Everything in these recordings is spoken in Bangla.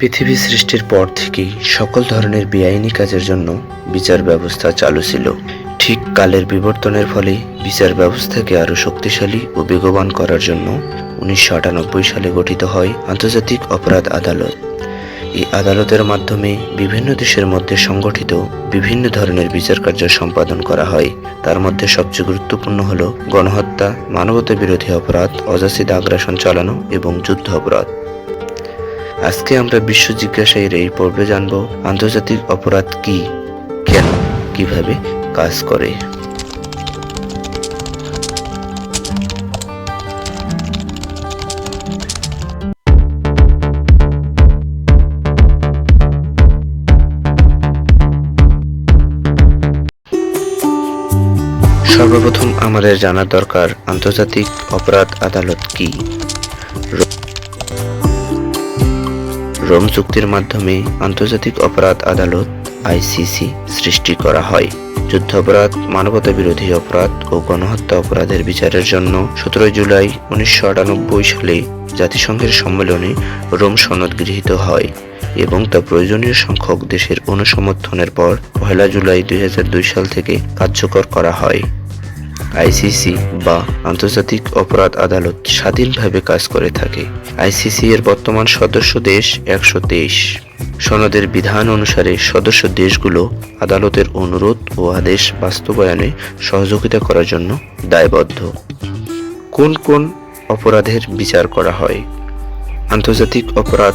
পৃথিবী সৃষ্টির পর থেকেই সকল ধরনের বেআইনি কাজের জন্য বিচার ব্যবস্থা চালু ছিল। ঠিক কালের বিবর্তনের ফলে বিচার ব্যবস্থাকে আরও শক্তিশালী ও বেগবান করার জন্য উনিশশো আটানব্বই সালে গঠিত হয় আন্তর্জাতিক অপরাধ আদালত। এই আদালতের মাধ্যমে বিভিন্ন দেশের মধ্যে সংগঠিত বিভিন্ন ধরনের বিচার কার্য সম্পাদন করা হয়। তার মধ্যে সবচেয়ে গুরুত্বপূর্ণ হল গণহত্যা মানবতা বিরোধী অপরাধ, অযাচিত আগ্রাসন চালানো এবং যুদ্ধ অপরাধ। আজকে আমরা বিশ্ব জিজ্ঞাসায়ের এই পর্বে জানব, আন্তর্জাতিক অপরাধ কি? কেন? কীভাবে কাজ করে? সর্বপ্রথম আমাদের জানা দরকার, আন্তর্জাতিক অপরাধ আদালত কি? রোম চুক্তির মাধ্যমে আন্তর্জাতিক অপরাধ আদালত, আইসিসি, সৃষ্টি করা হয়। যুদ্ধাপরাধ মানবতা বিরোধী অপরাধ ও গণহত্যা অপরাধের বিচারের জন্য সতেরোই জুলাই উনিশশো আটানব্বই সালে জাতিসংঘের সম্মেলনে রোম সনদ গৃহীত হয় এবং তা প্রয়োজনীয় সংখ্যক দেশের অনুসমর্থনের পর পহেলা জুলাই দুই হাজার দুই সাল থেকে কার্যকর করা হয়। আইসিসি বা আন্তর্জাতিক অপরাধ আদালত স্বাধীনভাবে কাজ করে থাকে। আইসিসি এর বর্তমান সদস্য দেশ একশো তেইশ। সনদের বিধান অনুসারে সদস্য দেশগুলো আদালতের অনুরোধ ও আদেশ বাস্তবায়নে সহযোগিতা করার জন্য দায়বদ্ধ। কোন কোন অপরাধের বিচার করা হয়? আন্তর্জাতিক অপরাধ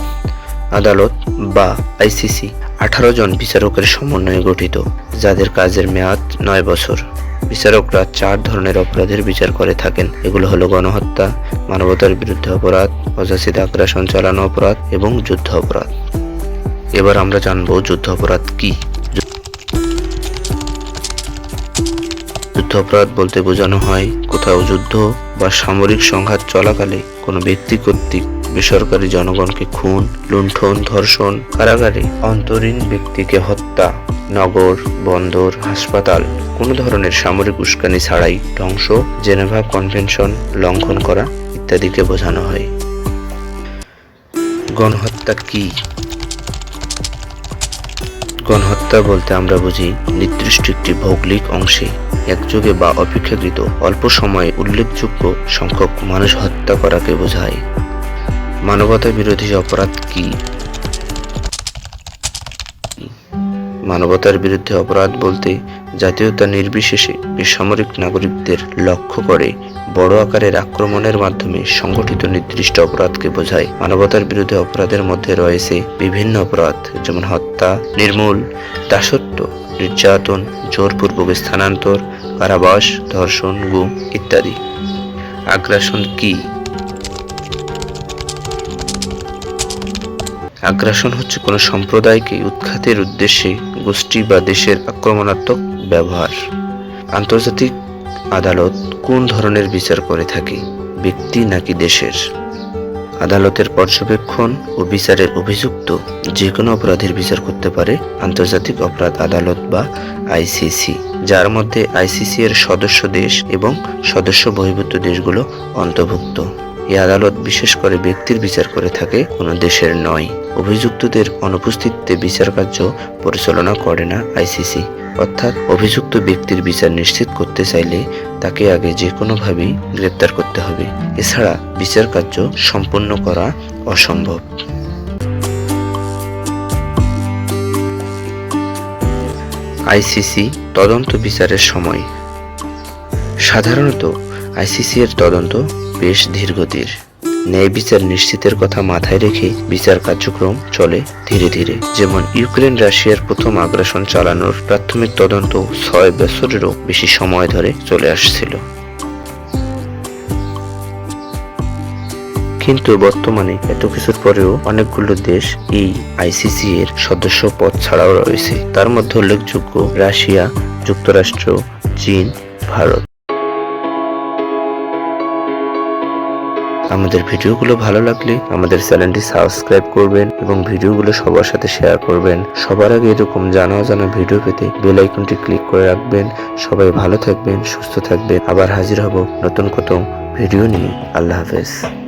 আদালত বা আইসিসি আঠারো জন বিচারকের সমন্বয়ে গঠিত, যাদের কাজের মেয়াদ নয় বছর। বিচারকরা চার ধরনের অপরাধের বিচার করে থাকেন। এগুলো হলো গণহত্যা, মানবতার বিরুদ্ধে অপরাধ, অযাচিত আগ্রাসন চালানো অপরাধ এবং যুদ্ধ অপরাধ। এবার আমরা জানব যুদ্ধ অপরাধ কি? যুদ্ধ অপরাধ বলতে বোঝানো হয় কোথাও যুদ্ধ বা সামরিক সংঘাত চলাকালে কোনো ব্যক্তি কর্তৃক বেসরকারি জনগণকে খুন, লুণ্ঠন, ধর্ষণ, কারাগারে অন্তরীণ ব্যক্তিকে হত্যা, নগর, বন্দর, হাসপাতাল, কোনো ধরনের সামরিক উস্কানি ছাড়াই ধ্বংস, জেনেভা কনভেনশন, লঙ্ঘন করা ইত্যাদিকে বোঝানো হয়। গণহত্যা কি? গণহত্যা বলতে আমরা বুঝি নির্দিষ্ট একটি ভৌগোলিক অংশে একযোগে বা অপেক্ষাকৃত অল্প সময়ে উল্লেখযোগ্য সংখ্যক মানুষ হত্যা করাকে বোঝায়। মানবতা বিরোধী অপরাধ কি? মানবতার বিরুদ্ধে অপরাধ বলতে জাতীয়তা নির্বিশেষে বেসামরিক নাগরিকদের লক্ষ্য করে বড় আকারের আক্রমণের মাধ্যমে সংগঠিত নির্দিষ্ট অপরাধকে বোঝায়। মানবতার বিরুদ্ধে অপরাধের মধ্যে রয়েছে বিভিন্ন অপরাধ, যেমন হত্যা, নির্মূল, দাসত্ব, নির্যাতন, জোরপূর্বক স্থানান্তর, কারাবাস, ধর্ষণ, গুম ইত্যাদি। আগ্রাসন কি? আগ্রাসন হচ্ছে কোনো সম্প্রদায়কে উৎখাতের উদ্দেশ্যে গোষ্ঠী বা দেশের আক্রমণাত্মক ব্যবহার। আন্তর্জাতিক আদালত কোন ধরনের বিচার করে থাকে, ব্যক্তি নাকি দেশের? আদালতের পর্যবেক্ষণ ও বিচারের অভিযুক্ত যে কোনো অপরাধের বিচার করতে পারে আন্তর্জাতিক অপরাধ আদালত বা আইসিসি, যার মধ্যে আইসিসি এর সদস্য দেশ এবং সদস্য বহির্ভূত দেশগুলো অন্তর্ভুক্ত। এই আদালত বিশেষ করে ব্যক্তির বিচার করে থাকে, কোনো দেশের নয়। অভিযুক্তদের অনুপস্থিতিতে বিচার কার্য পরিচালনা করে না আইসিসি। অর্থাৎ অভিযুক্ত ব্যক্তির বিচার নিশ্চিত করতে চাইলে তাকে আগে যে কোনোভাবেই গ্রেপ্তার করতে হবে। এছাড়া বিচার কার্য সম্পন্ন করা অসম্ভব। আইসিসি তদন্ত বিচারের সময়। সাধারণত আইসিসি এর তদন্ত বেশ ধীরগতির। ন্যায় বিচার নিশ্চিতের কথা মাথায় রেখে বিচার কার্যক্রম চলে ধীরে ধীরে। যেমন ইউক্রেন রাশিয়ার প্রথম আগ্রাসন চালানোর প্রাথমিক তদন্ত ছয় বছরেরও বেশি সময় ধরে চলে আসছিল। কিন্তু বর্তমানে এত কিছুর পরেও অনেকগুলো দেশ এই আইসিসি এর সদস্য পদ ছাড়াও রয়েছে। তার মধ্যে উল্লেখযোগ্য রাশিয়া, যুক্তরাষ্ট্র, চীন, ভারত। আমাদের ভিডিওগুলো ভালো লাগলে আমাদের চ্যানেলটি সাবস্ক্রাইব করবেন এবং ভিডিওগুলো সবার সাথে শেয়ার করবেন। সবার আগে এরকম জানা অজানা ভিডিও পেতে বেল আইকনটি ক্লিক করে রাখবেন। সবাই ভালো থাকবেন, সুস্থ থাকবেন। আবার হাজির হব নতুন কত ভিডিও নিয়ে। আল্লাহ হাফেজ।